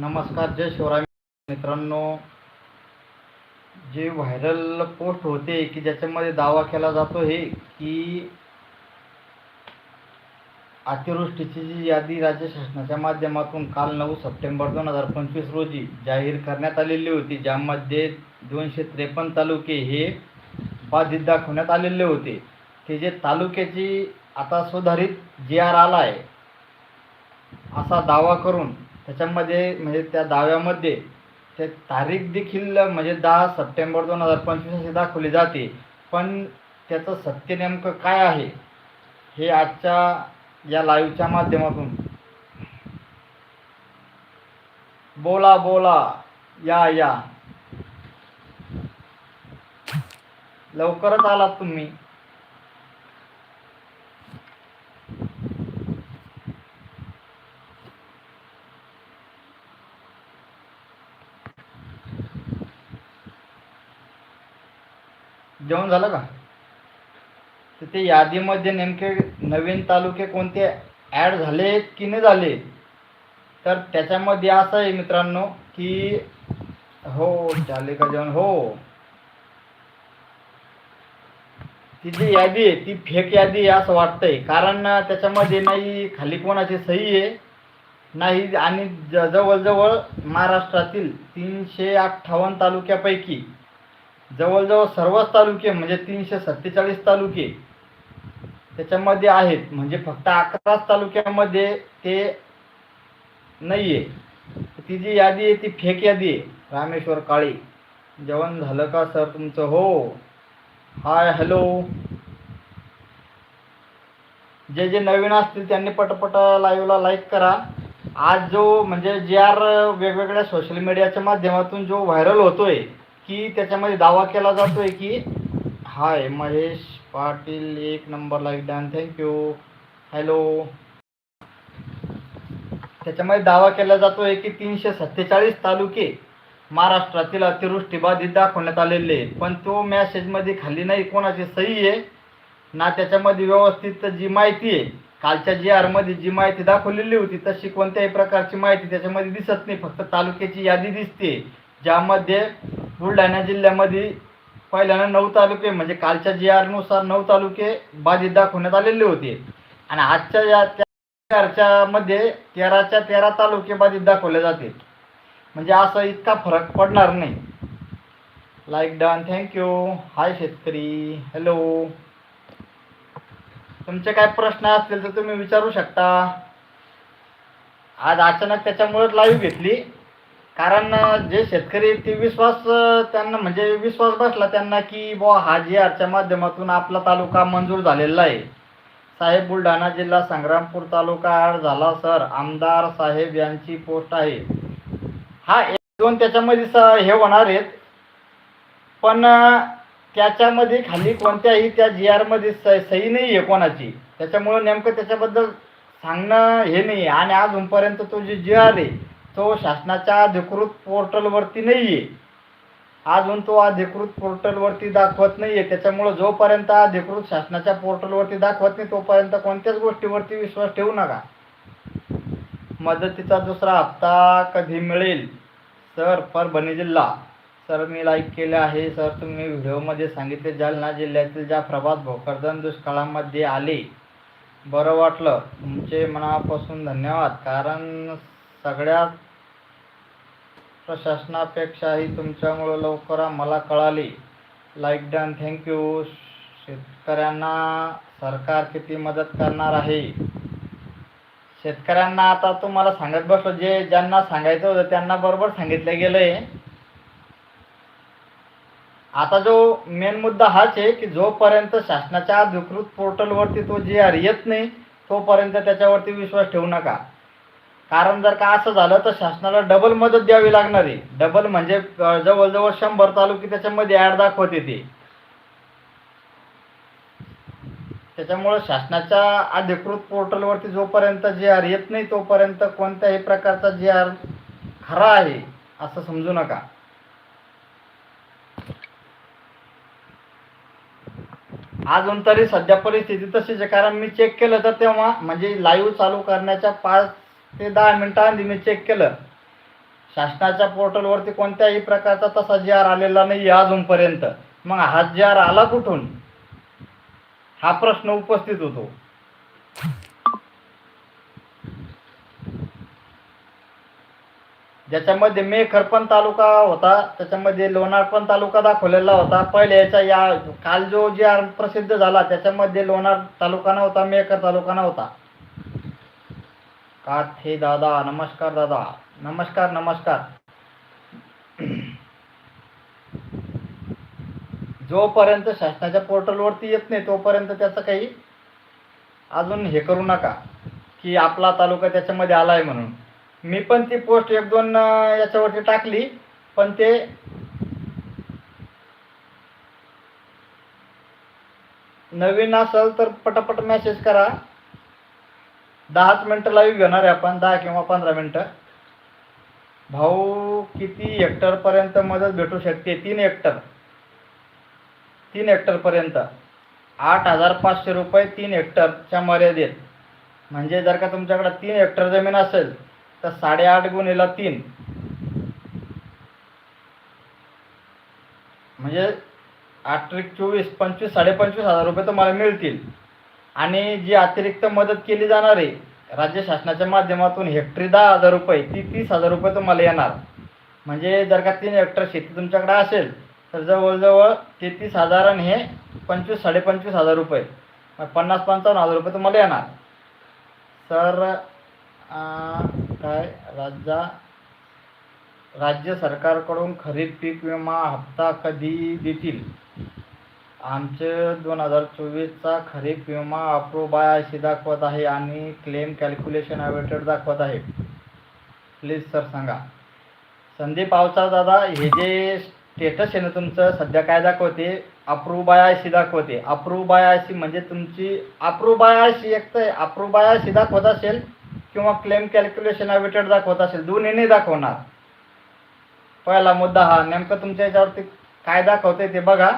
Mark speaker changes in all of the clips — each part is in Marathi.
Speaker 1: नमस्कार जय शिवराय मित्रांनो. जे व्हायरल पोस्ट होते की ज्याच्यामध्ये दावा केला जातो हे की अतिवृष्टीची जी यादी राज्य शासनाच्या माध्यमातून काल नऊ सप्टेंबर दोन हजार पंचवीस रोजी जाहीर करण्यात आलेली होती ज्यामध्ये दोनशे त्रेपन्न तालुके हे बाधित दाखवण्यात आलेले होते. ते जे तालुक्याची आता सुधारित जी आर आला आहे असा दावा करून त्याच्यामध्ये म्हणजे त्या दाव्यामध्ये ते तारीख देखील म्हणजे दहा सप्टेंबर दोन हजार पंचवीस अशी दाखवली जाते. पण त्याचं सत्य नेमकं काय आहे? हे आजच्या या लाईव्हच्या माध्यमातून. बोला बोला. या या. लवकरच आलात तुम्ही. जेवण झालं का? तर ते यादीमध्ये नेमके नवीन तालुके कोणते ॲड झाले की नाही झाले? तर त्याच्यामध्ये असं आहे मित्रांनो की हो झाले का जेवण हो. ती जी यादी आहे ती फेक यादी आहे असं वाटतंय. कारण त्याच्यामध्ये नाही खाली कोणाची सही आहे नाही आणि जवळजवळ महाराष्ट्रातील तीनशे अठ्ठावन्न तालुक्यापैकी जवळजवळ सर्वच तालुके म्हणजे तीनशे सत्तेचाळीस तालुके त्याच्यामध्ये आहेत. म्हणजे फक्त अकराच तालुक्यामध्ये ते नाही आहे ती जी यादी आहे ती फेक यादी आहे. रामेश्वर काळे. जेवण झालं का सर तुमचं? हो. हाय हॅलो जे जे नवीन असतील त्यांनी पटपट लाईव्हला लाईक करा. आज जो म्हणजे जे आर वेगवेगळ्या सोशल मीडियाच्या माध्यमातून जो व्हायरल होतोय की त्याच्यामध्ये दावा केला जातोय की हाय महेश पाटील एक number like done thank you hello त्याच्यामध्ये दावा केला जातोय की तीनशे सत्तेचाळीस तालुके महाराष्ट्रातील अतिवृष्टी बाधित दाखवण्यात आलेले आहे पण तो मॅसेजमध्ये खाली नाही कोणाची सही आहे? ना त्याच्यामध्ये व्यवस्थित जी माहिती आहे. कालच्या जी आरमध्ये जी माहिती दाखवलेली होती तशी कोणत्याही प्रकारची माहिती त्याच्यामध्ये दिसत नाही. फक्त तालुक्याची यादी दिसते. ज्यामध्ये बुलढाणा जिल्ह्यामध्ये पहिल्यांदा नऊ तालुके म्हणजे कालच्या जी आरनुसार नऊ तालुके बाधित दाखवण्यात आलेले होते. आणि आजच्या या त्या मध्ये तेराच्या तेरा तालुके बाधित दाखवले जाते. म्हणजे असं इतका फरक पडणार नाही. लाईक डन थँक्यू हाय शेतकरी. हॅलो तुमचे काय प्रश्न असतील तर तुम्ही विचारू शकता. आज अचानक त्याच्यामुळेच लाईव्ह घेतली. कारण जे शेतकरी ते विश्वास त्यांना म्हणजे विश्वास बसला त्यांना की बुवा हा जी आरच्या माध्यमातून आपला तालुका मंजूर झालेला आहे. साहेब बुलढाणा जिल्हा संग्रामपूर तालुका झाला सर. आमदार साहेब यांची पोस्ट आहे. हा एक दोन त्याच्यामध्ये स- हे होणार आहेत. पण त्याच्यामध्ये खाली कोणत्याही त्या जी आरमध्ये स सही नाही आहे कोणाची. त्याच्यामुळं नेमकं त्याच्याबद्दल सांगणं हे नाही आहे आणि अजूनपर्यंत तो जे जी आर आहे तो शासनाच्या अधिकृत पोर्टलवरती नाही आहे अजून तो अधिकृत पोर्टलवरती दाखवत नाही आहे त्याच्यामुळं जोपर्यंत अधिकृत शासनाच्या पोर्टलवरती दाखवत नाही तोपर्यंत कोणत्याच गोष्टीवरती विश्वास ठेवू नका. मदतीचा दुसरा हप्ता कधी मिळेल? सर परभणी जिल्हा. सर मी लाईक केले आहे. सर तुम्ही व्हिडिओमध्ये सांगितले जालना जिल्ह्यातील ज्या प्रभात भोकरदन दुष्काळामध्ये आले. बरं वाटलं. तुमचे मनापासून धन्यवाद. कारण सगळ्यात प्रशासनापेक्षाही तुमच्यामुळं लवकर मला कळाले. लाईक डन थँक्यू शेतकऱ्यांना सरकार किती मदत करणार आहे? शेतकऱ्यांना आता तुम्हाला सांगत बसलो. जे ज्यांना सांगायचं होतं त्यांना बरोबर सांगितलं गेलंय. आता जो मेन मुद्दा हाच आहे की जोपर्यंत शासनाच्या अधिकृत पोर्टलवरती तो जे आर येत नाही तोपर्यंत त्याच्यावरती विश्वास ठेवू नका. कारण जर का असं झालं तर शासनाला डबल मदत द्यावी लागणार आहे. डबल म्हणजे जवळजवळ शंभर तालुके त्याच्यामध्ये ॲड दाखवते ते त्याच्यामुळं शासनाच्या अधिकृत पोर्टलवरती जोपर्यंत जे आर येत नाही तोपर्यंत कोणत्याही प्रकारचा जे आर खरा आहे असं समजू नका. अजून तरी सध्या परिस्थिती तशीच आहे. कारण मी चेक केलं तर तेव्हा म्हणजे लाईव्ह चालू करण्याच्या पाच ते दहा मिनिटांआधी मी चेक केलं. शासनाच्या पोर्टलवरती कोणत्याही प्रकारचा तसा जी आर आलेला नाही अजूनपर्यंत. मग हा जी आर आला कुठून? हा प्रश्न उपस्थित होतो. ज्याच्यामध्ये मेखर पण तालुका होता त्याच्यामध्ये लोणार पण तालुका दाखवलेला होता. पहिले याच्या या काल जो जे आर प्रसिद्ध झाला त्याच्यामध्ये लोणार तालुका नव्हता मेकर तालुका नव्हता. काथे दादा नमस्कार दादा. नमस्कार नमस्कार. जोपर्यंत शासनाच्या पोर्टलवरती येत नाही तोपर्यंत त्याचं काही अजून हे करू नका की आपला तालुका त्याच्यामध्ये आला आहे म्हणून. मी पण ती पोस्ट एक दोन याच्यावरती टाकली पण ते नवीन असेल तर पटापट मेसेज करा. दहाच मिनटं लाईव्ह घेणार आहे आपण दहा किंवा पंधरा मिनटं. भाऊ किती हेक्टरपर्यंत मदत भेटू शकते? तीन हेक्टर तीन हेक्टरपर्यंत आठ हजार पाचशे रुपये तीन हेक्टरच्या मर्यादेत. म्हणजे जर का तुमच्याकडे तीन हेक्टर जमीन असेल तर साडेआठ गुणिला तीन. म्हणजे आठ चोवीस पंचवीस साडेपंचवीस हजार रुपये तुम्हाला मिळतील. आणि जी अतिरिक्त मदत केली जाणार आहे राज्य शासनाच्या माध्यमातून हेक्टरी दहा हजार रुपये ती तीस हजार रुपये तुम्हाला येणार. म्हणजे जर का तीन हेक्टर शेती तुमच्याकडे असेल तर जवळजवळ तेहतीस हजार आणि हे पंचवीस साडेपंचवीस हजार रुपये पन्नास पंचावन्न हजार रुपये तुम्हाला येणार. सर काय राज्या राज्य सरकारकडून खरीप पीक विमा हप्ता कधी देतील? आमचे दोन हजार चोवीसचा खरीप विमा अप्रूव्ह अशी दाखवत आहे आणि क्लेम कॅल्क्युलेशन अवेटेड दाखवत आहे. प्लीज सर सांगा. संदीप अवचार दादा हे जे स्टेटस आहे ना तुमचं सध्या काय दाखवते? अप्रूव्ह बाय अशी दाखवते. अप्रूव्ह बाय अशी म्हणजे तुमची अप्रूव्ह बाय अशी एक तर अप्रूव्ह बाय अशी दाखवत असेल किंवा क्लेम कॅल्क्युलेशन अवेटेड दाखवत असेल दोन्ही नाही दाखवणार. पहिला मुद्दा हा नेमकं तुमच्या याच्यावरती काय दाखवते ते बघा.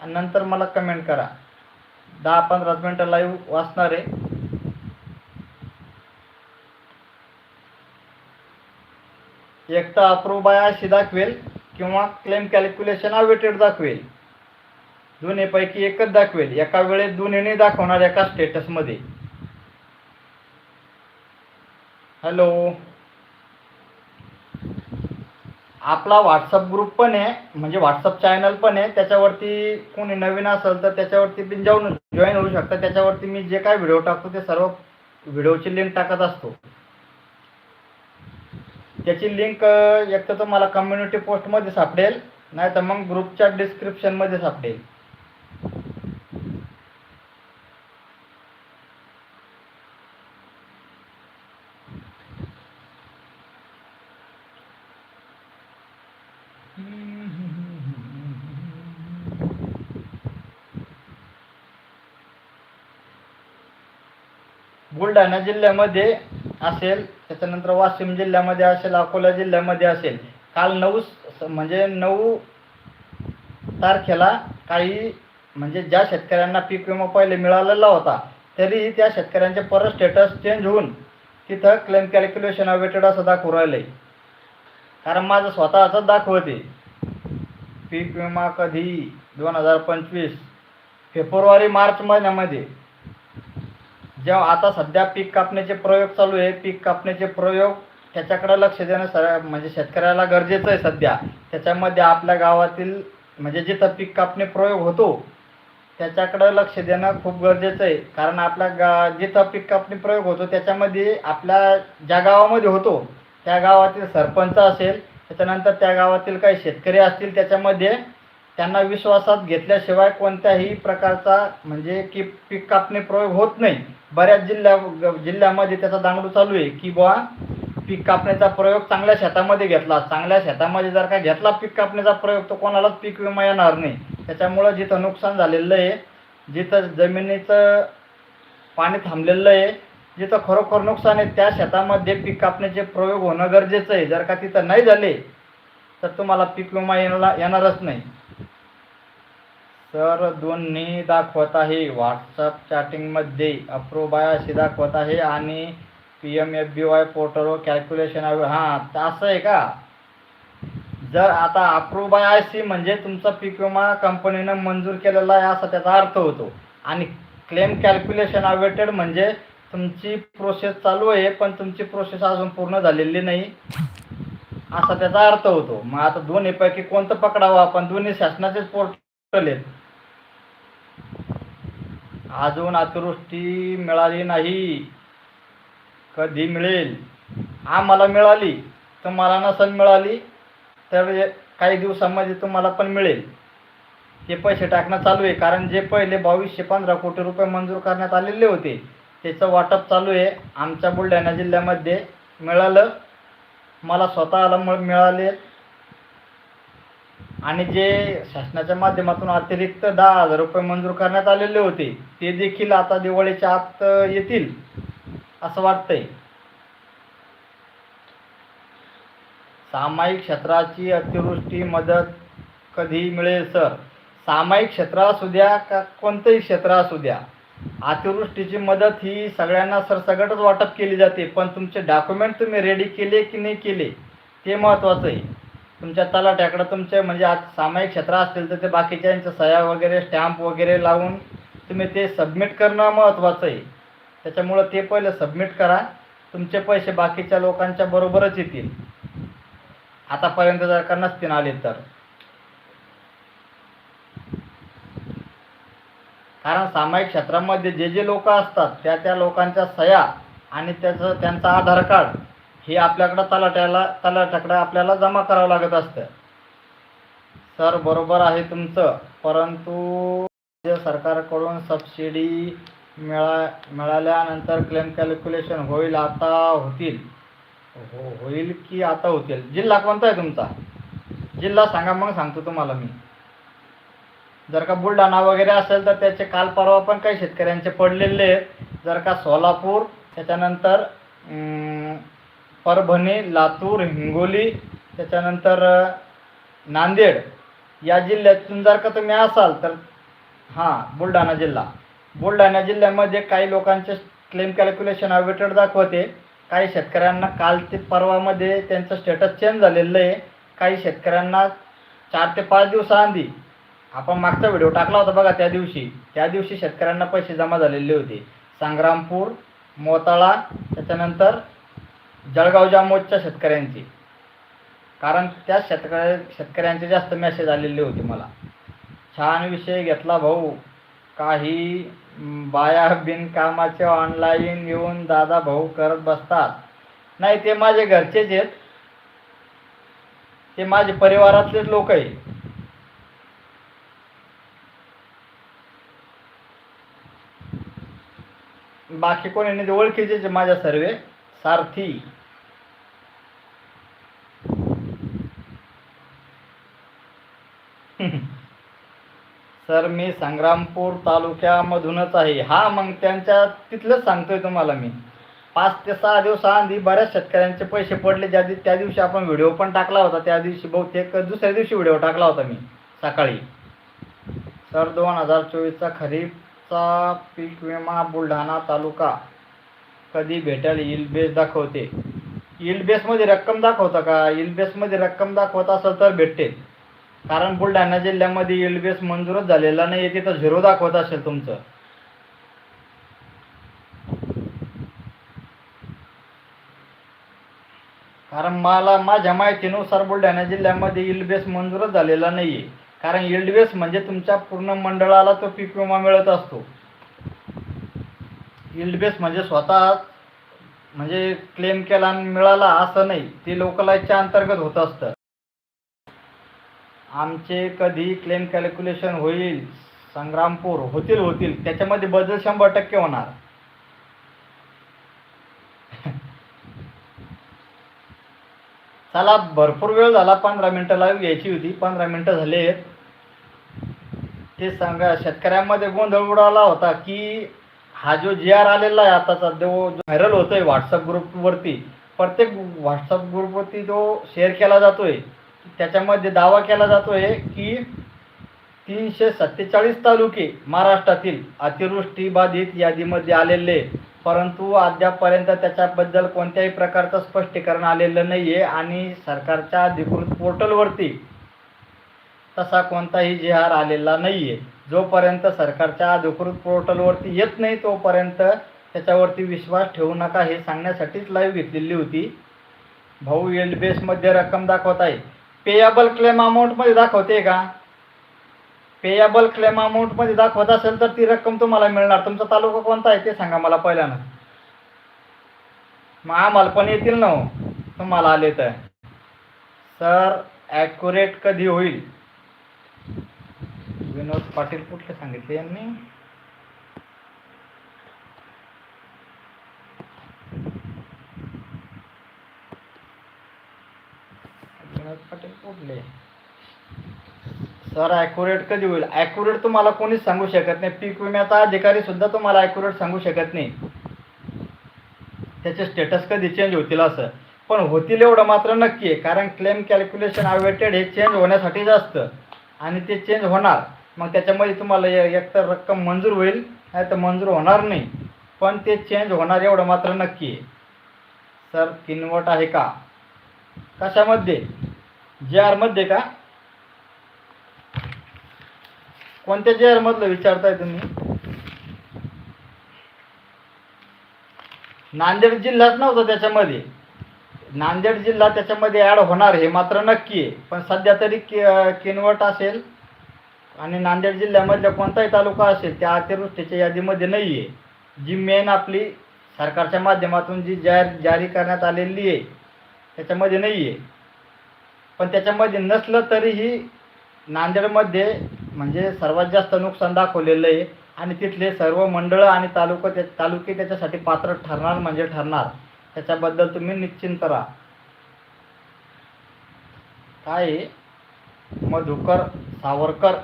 Speaker 1: आणि नंतर मला कमेंट करा. दहा पंधरा मिनटं लाईव्ह वाचणार आहे. एक तर अप्रूव्ह बाय अशी दाखवेल किंवा क्लेम कॅल्क्युलेशन अवेटेड दाखवेल. दोन्हीपैकी एकच दाखवेल. एका वेळेस दोन्हीने दाखवणार एका स्टेटसमध्ये हॅलो आपला व्हॉट्सअप ग्रुप पण आहे म्हणजे व्हॉट्सअप चॅनल पण आहे त्याच्यावरती कोणी नवीन असेल तर त्याच्यावरती पण जाऊन जॉईन होऊ शकतं. त्याच्यावरती मी जे काय व्हिडिओ टाकतो ते सर्व व्हिडिओची लिंक टाकत असतो. त्याची लिंक एक तर तुम्हाला कम्युनिटी पोस्टमध्ये सापडेल नाही तर मग ग्रुपच्या डिस्क्रिप्शनमध्ये सापडेल. बुलढाणा जिल्ह्यामध्ये असेल त्याच्यानंतर वाशिम जिल्ह्यामध्ये असेल अकोला जिल्ह्यामध्ये असेल. काल नऊ म्हणजे नऊ तारखेला काही म्हणजे ज्या शेतकऱ्यांना पीक विमा पहिले मिळालेला होता तरीही त्या शेतकऱ्यांचे परत स्टेटस चेंज होऊन तिथं क्लेम कॅल्क्युलेशन अवेटेड असं दाखवू राहिलंय कारण माझं स्वतःच दाखवते. पीक विमा कधी? दोन हजार पंचवीस फेब्रुवारी मार्च महिन्यामध्ये. जेव्हा आता सध्या पीक कापण्याचे प्रयोग चालू आहे पीक कापण्याचे प्रयोग त्याच्याकडे लक्ष देणं सर म्हणजे शेतकऱ्याला गरजेचं आहे सध्या. त्याच्यामध्ये आपल्या गावातील म्हणजे जिथं पीक कापणे प्रयोग होतो त्याच्याकडं लक्ष देणं खूप गरजेचं आहे. कारण आपल्या गा जिथं पीक कापणी प्रयोग होतो त्याच्यामध्ये आपल्या ज्या गावामध्ये होतो त्या गावातील सरपंच असेल त्याच्यानंतर त्या गावातील काही शेतकरी असतील त्याच्यामध्ये त्यांना विश्वासात घेतल्याशिवाय कोणत्याही प्रकारचा म्हणजे की पीक कापणे प्रयोग होत नाही. बऱ्याच जिल्ह्या जिल्ह्यामध्ये त्याचा दांगडू चालू आहे की बुवा पीक कापण्याचा प्रयोग चांगल्या शेतामध्ये घेतला. चांगल्या शेतामध्ये जर का घेतला पीक कापण्याचा प्रयोग तो कोणालाच पीक विमा येणार नाही. त्याच्यामुळं जिथं नुकसान झालेलं आहे जिथं जमिनीचं पाणी थांबलेलं आहे जिथं खरोखर नुकसान आहे त्या शेतामध्ये पीक कापण्याचे प्रयोग होणं गरजेचं आहे. जर का तिथं नाही झाले तर तुम्हाला पीक विमा येणार येणारच नाही. सर दोन्ही दाखवत आहे. व्हॉट्सअप चॅटिंगमध्ये अप्रूव्ह अशी दाखवत आहे आणि P M F B Y पोर्टलवर कॅल्क्युलेशन आहे हां तर असं आहे का? जर आता अप्रूव्ह आय सी म्हणजे तुमचा पीक विमा कंपनीनं मंजूर केलेला आहे असा त्याचा अर्थ होतो. आणि क्लेम कॅल्क्युलेशन अवेटेड म्हणजे तुमची प्रोसेस चालू आहे पण तुमची प्रोसेस अजून पूर्ण झालेली नाही. असा त्याचा अर्थ होतो. मग आता दोन्हीपैकी कोणतं पकडावं आपण? दोन्ही शासनाचेच पोर्टल चालेल. अजून अतिवृष्टी मिळाली नाही. कधी मिळेल? आम्हाला मिळाली. तुम्हाला नसन मिळाली तर काही दिवसामध्ये तुम्हाला पण मिळेल. ते पैसे टाकणं चालू आहे कारण जे पहिले बावीसशे पंधरा कोटी रुपये मंजूर करण्यात आलेले होते त्याचं वाटप चालू आहे. आमच्या बुलढाणा जिल्ह्यामध्ये मिळालं. मला स्वतःला मिळाले. आणि जे शासनाच्या माध्यमातून अतिरिक्त दहा हजार रुपये मंजूर करण्यात आलेले होते ते देखील आता दिवाळीच्या आत येतील असं वाटतंय. सामायिक क्षेत्राची अतिवृष्टी मदत कधी मिळेल सर? सामायिक क्षेत्र असू द्या का कोणतंही क्षेत्र असू द्या अतिवृष्टीची मदत ही सगळ्यांना सरसगटच वाटप केली जाते पण तुमचे डॉक्युमेंट तुम्ही रेडी केले की नाही केले ते महत्त्वाचं आहे. तुमच्या तलाट्याकडं तुमचे म्हणजे आज सामायिक क्षेत्र असतील तर ते बाकीच्यांचं सह्या वगैरे स्टॅम्प वगैरे लावून तुम्ही ते सबमिट करणं महत्त्वाचं आहे. त्याच्यामुळं ते पहिले सबमिट करा. तुमचे पैसे बाकीच्या लोकांच्या बरोबरच येतील. आतापर्यंत जर का नसतील आले तर. कारण सामायिक क्षेत्रामध्ये जे जे लोक असतात त्या त्या लोकांच्या सह्या आणि त्याचं त्यांचं आधार कार्ड हे आपल्याकडं तलाट्याला तलाट्याकडं आपल्याला जमा करावं लागत असतं. सर बरोबर आहे तुमचं. परंतु राज्य सरकारकडून सबसिडी मिळा मिळाल्यानंतर क्लेम कॅल्क्युलेशन होईल आता होतील. हो होईल की आता होतील? जिल्हा कोणता आहे तुमचा? जिल्हा सांगा मग सांगतो तुम्हाला मी. जर का बुलढाणा वगैरे असेल तर त्याचे काल परवा पण काही शेतकऱ्यांचे पडलेले आहेत. जर का सोलापूर त्याच्यानंतर परभणी लातूर हिंगोली त्याच्यानंतर नांदेड. या जिल्ह्यातून जर का तुम्ही असाल तर हां बुलढाणा जिल्हा. बुलढाणा जिल्ह्यामध्ये काही लोकांचे क्लेम कॅल्क्युलेशन अवेटेड दाखवते. काही शेतकऱ्यांना काल ते परवामध्ये त्यांचं स्टेटस चेंज झालेलं आहे. काही शेतकऱ्यांना चार ते पाच दिवसाआधी आपण मागचा व्हिडिओ टाकला होता बघा त्या दिवशी. त्या दिवशी शेतकऱ्यांना पैसे जमा झालेले होते. संग्रामपूर मोताळा त्याच्यानंतर जळगाव जामोदच्या शेतकऱ्यांची. कारण त्या शेतकऱ्या शेतकऱ्यांचे जास्त मेसेज आलेले होते मला. छान विषय घेतला भाऊ. काही बाया बिनकामाचे ऑनलाईन येऊन दादा भाऊ करत बसतात. नाही ते माझे घरचेच आहेत. ते माझे परिवारातलेच लोक आहे बाकी कोणी ओळखीचे माझ्या सर्वे. सारथी. सर मी संग्रामपूर तालुक्यामधूनच आहे. हा मग त्यांच्या तिथलंच सांगतोय तुम्हाला मी. पाच ते सहा दिवसाआधी बऱ्याच शेतकऱ्यांचे पैसे पडले. ज्या त्या दिवशी आपण व्हिडिओ पण टाकला होता. त्या दिवशी बहुतेक दुसऱ्या दिवशी व्हिडिओ टाकला होता मी सकाळी. सर दोन हजार चोवीसचा खरीपचा पीक विमा बुलढाणा तालुका कधी भेटेल? Yield बेस दाखवते. Yield बेसमध्ये रक्कम दाखवता का? Yield बेसमध्ये रक्कम दाखवत असेल तर भेटते. कारण बुलढाणा जिल्ह्यामध्ये एलबीएस बेस मंजूरच झालेला नाही तिथं झिरो दाखवत असेल तुमचं. कारण मला माझ्या माहितीनुसार बुलढाणा जिल्ह्यामध्ये इलबेस मंजूरच झालेला नाही आहे कारण इल्डबेस म्हणजे तुमच्या पूर्ण मंडळाला तो पीक विमा मिळत असतो. इल्डबेस म्हणजे स्वतः म्हणजे क्लेम केला आणि मिळाला असं नाही. ते लोकलाईजच्या अंतर्गत होत असतं. आमचे कधी क्लेम कॅल्क्युलेशन होईल संग्रामपूर होतील होतील त्याच्यामध्ये बदल शंभर टक्के होणार. चला भरपूर वेळ झाला पंधरा मिनटं लाईव्ह घ्यायची होती पंधरा मिनटं झाले. ते सांगा शेतकऱ्यांमध्ये गोंधळ उडाला होता की हा जो जी आर आलेला आहे आताचा जो व्हायरल होतोय व्हॉट्सअप ग्रुपवरती प्रत्येक व्हॉट्सअप ग्रुपवरती जो शेअर केला जातोय. त्याच्यामध्ये दावा केला जातोय की तीनशे सत्तेचाळीस तालुके महाराष्ट्रातील अतिवृष्टी बाधित यादीमध्ये आलेले परंतु अद्यापपर्यंत त्याच्याबद्दल कोणत्याही प्रकारचं स्पष्टीकरण आलेलं नाही आहे आणि सरकारच्या अधिकृत पोर्टलवरती तसा कोणताही जिहार आर आलेला नाही आहे जोपर्यंत सरकारच्या अधिकृत पोर्टलवरती येत नाही तोपर्यंत त्याच्यावरती विश्वास ठेवू नका हे सांगण्यासाठीच लाईव्ह घेतलेली होती. भाऊ एल बेसमध्ये रक्कम दाखवत आहे पेयाबल क्लेम अमाऊंटमध्ये दाखवते का? पेयाबल क्लेम अमाऊंटमध्ये दाखवत असेल तर ती रक्कम तुम्हाला मिळणार. तुमचा तालुका कोणता आहे ते सांगा मला पहिल्यानं मग आम्हाला पण येतील ना हो. तुम्हाला आले तर. सर ॲक्युरेट कधी होईल? विनोद पाटील कुठले सांगितले यांनी? विनोद पाटील कुठले? सर ॲक्युरेट कधी होईल? ॲक्युरेट तुम्हाला कोणीच सांगू शकत नाही. पीक विम्याचा अधिकारी सुद्धा तुम्हाला ॲक्युरेट सांगू शकत नाही. त्याचे स्टेटस कधी चेंज होतील असं? पण होतील एवढं मात्र नक्की आहे कारण क्लेम कॅल्क्युलेशन अवेटेड हे चेंज होण्यासाठीच असतं आणि ते चेंज होणार. मग त्याच्यामध्ये तुम्हाला एकतर रक्कम मंजूर होईल नाही तर मंजूर होणार नाही. पण ते चेंज होणार एवढं मात्र नक्की. आहे सर किनवट आहे का? कशामध्ये? जे आरमध्ये का? कोणत्या जे आरमधलं विचारताय तुम्ही? नांदेड जिल्हाच नव्हता त्याच्यामध्ये. नांदेड जिल्हा त्याच्यामध्ये ॲड होणार हे मात्र नक्की आहे. पण सध्या तरी कि किनवट असेल आणि नांदेड जिल्ह्यामधल्या कोणताही तालुका असेल त्या अतिवृष्टीच्या यादीमध्ये नाही आहे जी मेन आपली सरकारच्या माध्यमातून जी जाहीर जारी करण्यात आलेली आहे त्याच्यामध्ये नाही आहे पण त्याच्यामध्ये नसलं तरीही नांदेडमध्ये म्हणजे सर्वात जास्त नुकसान दाखवलेलं आहे. आणि तिथले सर्व मंडळं आणि तालुका त्या तालुके त्याच्यासाठी पात्र ठरणार म्हणजे ठरणार. त्याच्याबद्दल तुम्ही निश्चिंत राहा. काय मधुकर सावरकर.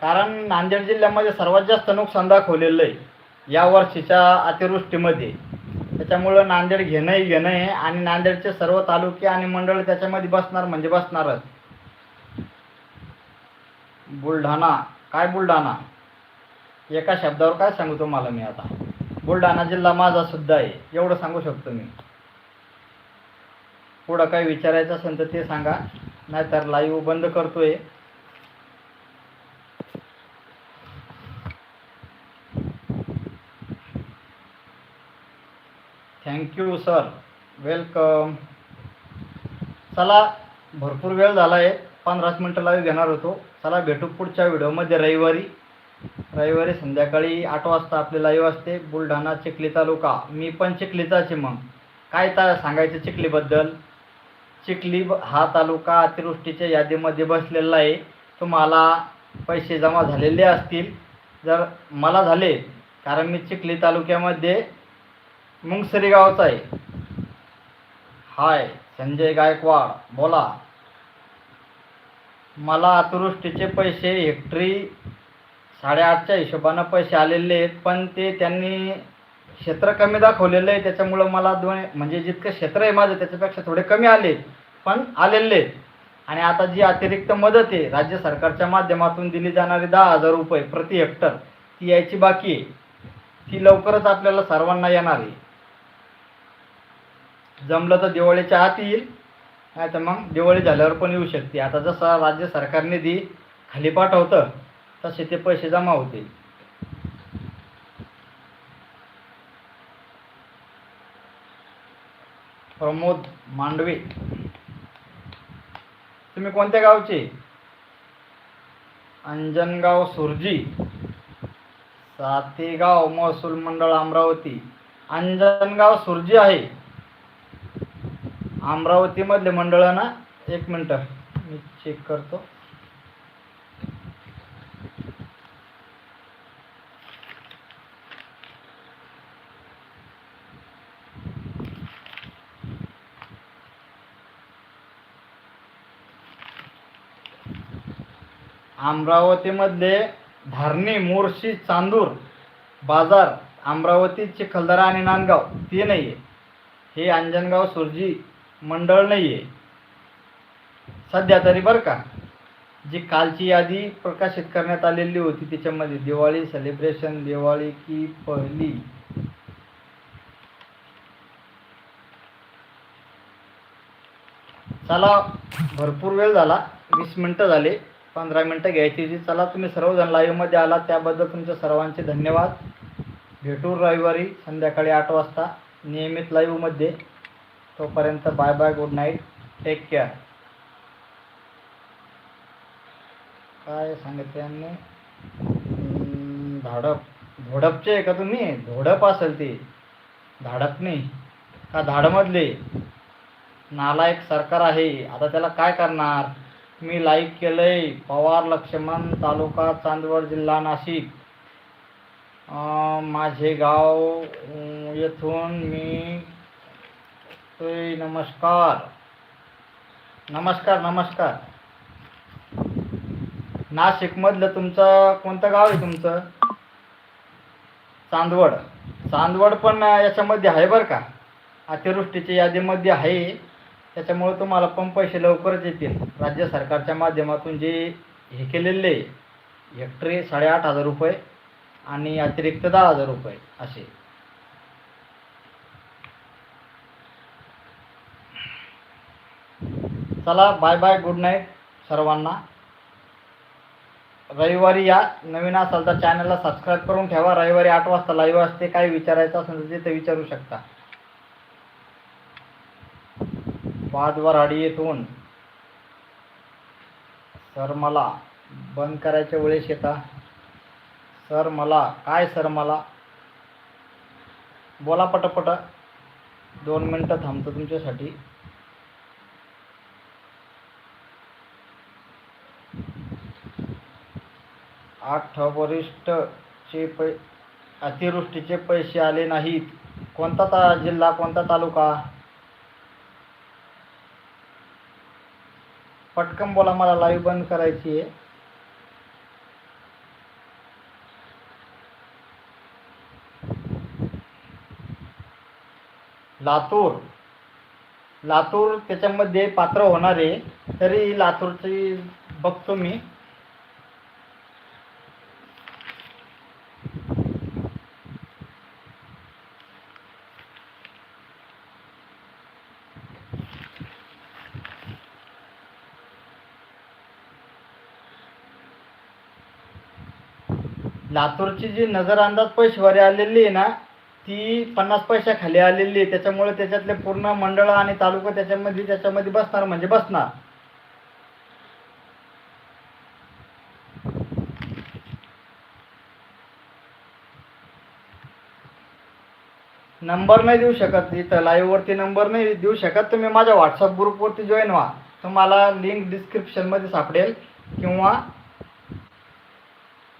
Speaker 1: कारण नांदेड जिल्ह्यामध्ये सर्वात जास्त नुकसान दाखवलेलं आहे. या वर्षीच्या अतिवृष्टीमध्ये. त्याच्यामुळं नांदेड घेणंही घेणं आहे आणि नांदेडचे सर्व तालुके आणि मंडळ त्याच्यामध्ये बसणार म्हणजे बसणारच. बुलढाणा काय बुलढाणा? एका शब्दावर काय सांगू तुम्हाला मी आता? बुलढाणा जिल्हा माझा सुद्धा आहे एवढं सांगू शकतो मी. पुढं काही विचारायचं असेल तर ते सांगा नाहीतर लाईव्ह बंद करतोय. थँक्यू सर वेलकम चला भरपूर वेळ झाला आहे पंधराच मिनटं लाईव्ह घेणार होतो. चला भेटू पुढच्या व्हिडिओमध्ये रविवारी. रविवारी संध्याकाळी आठ वाजता आपली लाईव्ह असते. बुलढाणा चिखली तालुका. मी पण चिखलीचाच आहे मग. काय ता सांगायचं चिखलीबद्दल? चिखली ब- हा तालुका अतिवृष्टीच्या यादीमध्ये बसलेला आहे. तुम्हाला पैसे जमा झालेले असतील. जर मला झाले कारण मी चिखली तालुक्यामध्ये मुंगसरी गावचा आहे. हाय संजय गायकवाड बोला. मला अतिवृष्टीचे पैसे हेक्टरी साडेआठच्या हिशोबानं पैसे आलेले आहेत पण ते त्यांनी क्षेत्र कमी दाखवलेलं आहे. त्याच्यामुळं मला दोन म्हणजे जितकं क्षेत्र आहे माझं त्याच्यापेक्षा थोडे कमी आले पण आलेले आहेत. आणि आता जी अतिरिक्त मदत आहे राज्य सरकारच्या माध्यमातून दिली जाणारी दहा हजार रुपये प्रति हेक्टर ती यायची बाकी आहे. ती लवकरच आपल्याला सर्वांना येणार आहे. जमलं तर दिवाळीच्या आत येईल. नाही तर मग दिवाळी झाल्यावर पण येऊ शकते. आता जसं राज्य सरकार निधी खाली पाठवतं तसे ते पैसे जमा होतील. प्रमोद मांडवे. तुम्ही कोणत्या गावचे? अंजनगाव सुरजी. सातेगाव महसूल मंडळ अमरावती. अंजनगाव सुरजी आहे. अमरावतीमधले मंडळ ना एक मिनटं. मी चेक करतो. अमरावतीमध्ये धारणी मोर्शी चांदूर बाजार अमरावती चिखलदरा आणि नांदगाव ते नाही आहे हे अंजनगाव सुरजी मंडळ नाही आहे सध्या तरी बरं का जी कालची यादी प्रकाशित करण्यात आलेली होती त्याच्यामध्ये दिवाळी सेलिब्रेशन दिवाळी की पहिली? चला भरपूर वेळ झाला वीस मिनटं झाले पंधरा मिनटं घ्यायची होती. चला तुम्ही सर्वजण लाईव्हमध्ये आला त्याबद्दल तुमच्या सर्वांचे धन्यवाद. भेटू रविवारी संध्याकाळी आठ वाजता नियमित लाईव्हमध्ये तोपर्यंत bye bye good night take care काय सांगितलं यांनी? धाडप. धोडपचे आहे का तुम्ही? धोडप असेल ते. धाडप नाही. का धाडमधले? नालायक सरकार आहे. आता त्याला काय करणार? मी लाईक केलंय पवार लक्ष्मण तालुका चांदवड जिल्हा नाशिक. माझे गाव येथून मी श्री नमस्कार. नमस्कार नमस्कार. नाशिकमधलं तुमचं कोणतं गाव आहे तुमचं? चांदवड. चांदवड पण याच्यामध्ये आहे बरं का. अतिवृष्टीच्या यादीमध्ये आहे. त्याच्यामुळे तुम्हाला पण पैसे लवकरच येतील. राज्य सरकारच्या माध्यमातून जे हे केलेले हेक्टरी साडेआठ हजार रुपये आणि अतिरिक्त दहा हजार रुपये असे. चला बाय बाय गुड नाईट सर्वांना. रविवारी या नवीन असाल तर चॅनलला सबस्क्राईब करून ठेवा. रविवारी आठ वाजता लाईव्ह असते काही विचारायचं असेल तर ते विचारू शकता. वादवराडी येथून सर मला बंद करायच्या वेळेस येता. सर मला काय सर मला? बोला पटपट. दोन मिनटं थांबतो तुमच्यासाठी. आठ वरिष्ठचे पै अतिवृष्टीचे पैसे आले नाहीत. कोणता ता जिल्हा कोणता तालुका? पटकन बोला मला लाईव्ह बंद करायची आहे. लातूर. लातूर त्याच्यामध्ये पात्र होणारे तरी लातूरची बघतो मी. लातूरची जी नजर अंदाज पैशवारी आलेली आहे ना ती पन्नास पैशाखाली आलेली आहे. त्याच्यामुळे त्याच्यातले पूर्ण मंडळ आणि तालुका त्याच्यामध्ये त्याच्यामध्ये बसणार म्हणजे बसणार. नंबर नाही देऊ शकत इथं लाईव्हवरती नंबर नाही देऊ शकत. तुम्ही माझ्या व्हॉट्सअप ग्रुपवरती जॉईन व्हा. तुम्हाला लिंक डिस्क्रिप्शनमध्ये सापडेल. किंवा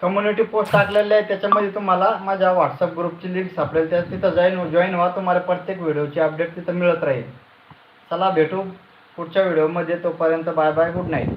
Speaker 1: कम्युनिटी पोस्ट टाकलेले आहे त्याच्यामध्ये तुम्हाला माझ्या व्हॉट्सअप ग्रुपची लिंक सापडेल. त्या तिथं जॉईन जॉईन व्हा. तुम्हाला प्रत्येक व्हिडिओची अपडेट तिथं मिळत राहील. चला भेटू पुढच्या व्हिडिओमध्ये तोपर्यंत बाय बाय गुड नाईट